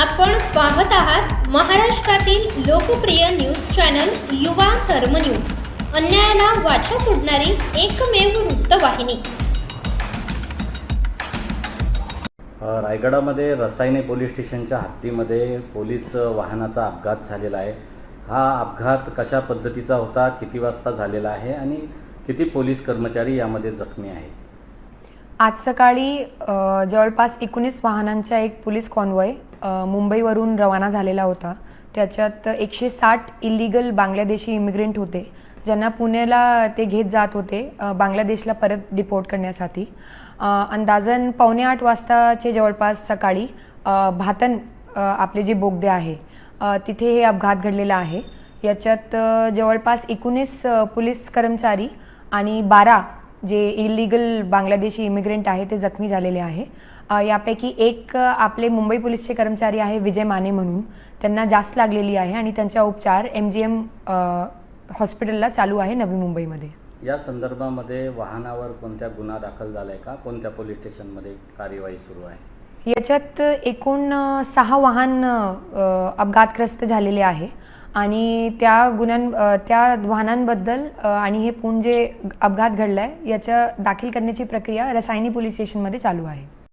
आपण पाहत आहात महाराष्ट्रातील लोकप्रिय न्यूज चॅनल युवा कर्म न्यूज. अन्यायाला वाचा फोडणारी एकमेव वृत्तवाहिनी. रायगडामध्ये रसायने पोलीस स्टेशनच्या हद्दीमध्ये पोलीस वाहनाचा अपघात झालेला आहे. हा अपघात कशा पद्धतीचा होता किती वाजता झालेला आहे आणि किती पोलीस कर्मचारी यामध्ये जखमी आहेत? आज सकाळी जवळपास एकोणीस वाहनांचा एक पोलीस कॉन्वॉय मुंबईवरून रवाना झालेला होता. त्याच्यात एकशे साठ इलिगल बांगलादेशी इमिग्रेंट होते ज्यांना पुण्याला ते घेत जात होते बांगलादेशला परत डिपोर्ट करण्यासाठी. अंदाजन पावणे आठ वाजताचे जवळपास सकाळी भातन आपले जे बोगदे आहे तिथे हे अपघात घडलेला आहे. याच्यात जवळपास एकोणीस पोलीस कर्मचारी आणि बारा जे इलिगल बांगलादेशी इमिग्रेंट आहे ते जखमी झालेले आहे. यापैकी एक आपले मुंबई पोलीसचे कर्मचारी आहे विजय माने म्हणून. त्यांना जास्त लागलेली आहे आणि त्यांचा उपचार एम जी एम हॉस्पिटलला चालू आहे नवी मुंबईमध्ये. या संदर्भामध्ये वाहनावर कोणत्या गुन्हा दाखल झाला आहे का? कोणत्या पोलीस स्टेशनमध्ये कार्यवाही सुरू आहे? याच्यात एकूण सहा वाहन अपघातग्रस्त झालेले आहे. आणि त्या गुन्ह्यां त्या वाहनांबद्दल आणि हे पूर्ण जे अपघात घडलाय याच्या दाखल करण्याची प्रक्रिया रसायनी पोलीस स्टेशनमध्ये चालू आहे.